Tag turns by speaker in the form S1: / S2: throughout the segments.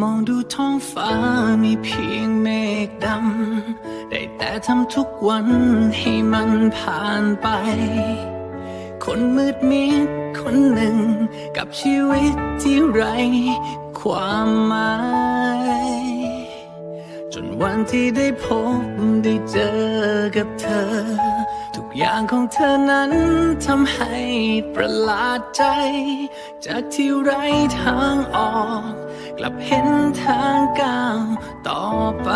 S1: มองดูท้องฟ้ามีเพียงเมฆดำ ได้แต่ทำทุกวันให้มันผ่านไป คนมืดมิดคนหนึ่ง กับชีวิตที่ไรความหมาย จนวันที่ได้พบได้เจอกับเธอ ทุกอย่างของเธอนั้นทำให้ประหลาดใจ จากที่ไรทางออก กลับเห็นทางก้าวต่อไป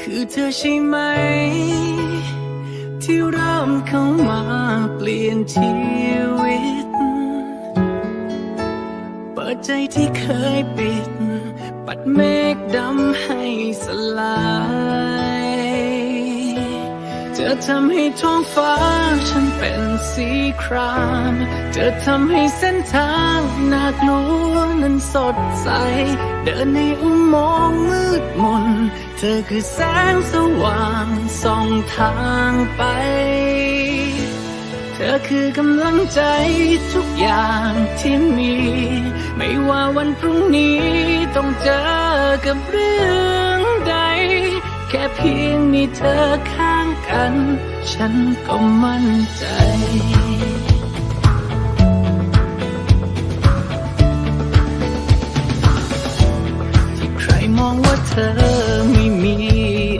S1: คือเธอใช่ไหม ที่เริ่มเข้ามาเปลี่ยนชีวิต เปิดใจที่เคยปิด ปัดเมฆดำให้สลายเธอทำให้ท้องฟ้าฉันเป็นสีคราม เธอทำให้เส้นทางากลัวนั้นสดใส เดินในอุโมงค์มืดมน เธอคือแสงสว่างส่องทางไป เธอคือกำลังใจทุกอย่างที่มี ไม่ว่าวันพรุ่งนี้ต้องเจอกับเรื่องใด แค่เพียงมีเธอข้างกัน ฉันก็มั่นใจ องว่าเธอไม่มี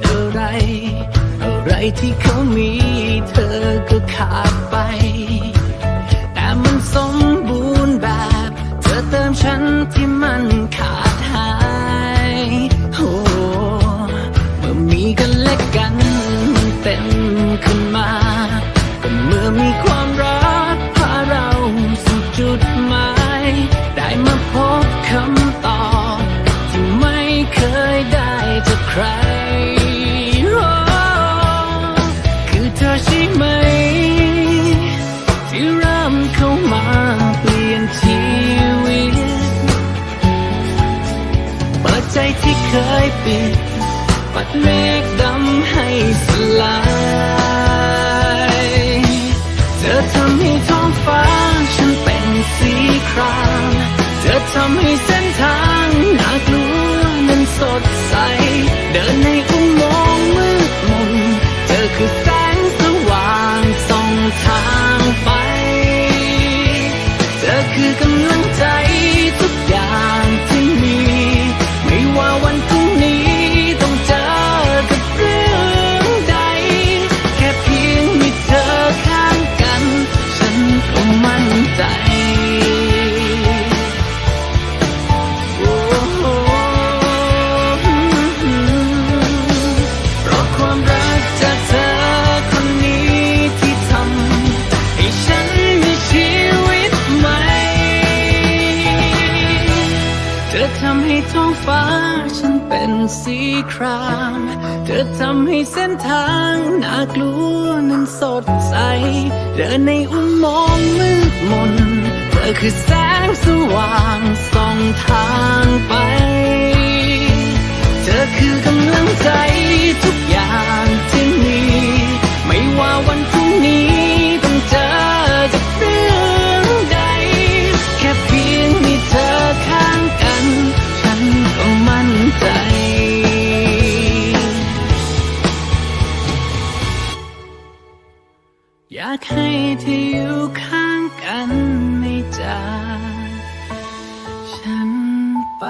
S1: อะไร อะไรที่เขามีเธอก็ขาด ใครโอ้คือเธอใช่ไหม ที่เริ่มเข้ามาเปลี่ยนชีวิตเปิดใจที่เคยปิด ปัดเมฆดำให้สลาย เธอทำให้ท้องฟ้าฉันเป็นสีคราม เธอทำให้เส้นทางน่ากลัวนั้นสดใส เธำให้ท้องฟ้าฉันเป็นสีคราม เธอทำให้เส้นทางน่ากลัวนั้นสดใส เดินในอุโมงค์มืดมน เธอคือแสงสว่างส่องทางไป เธอคือกำลังใจทุกอย่าง อยากให้ที่อยู่ข้างกันไม่จากฉันไป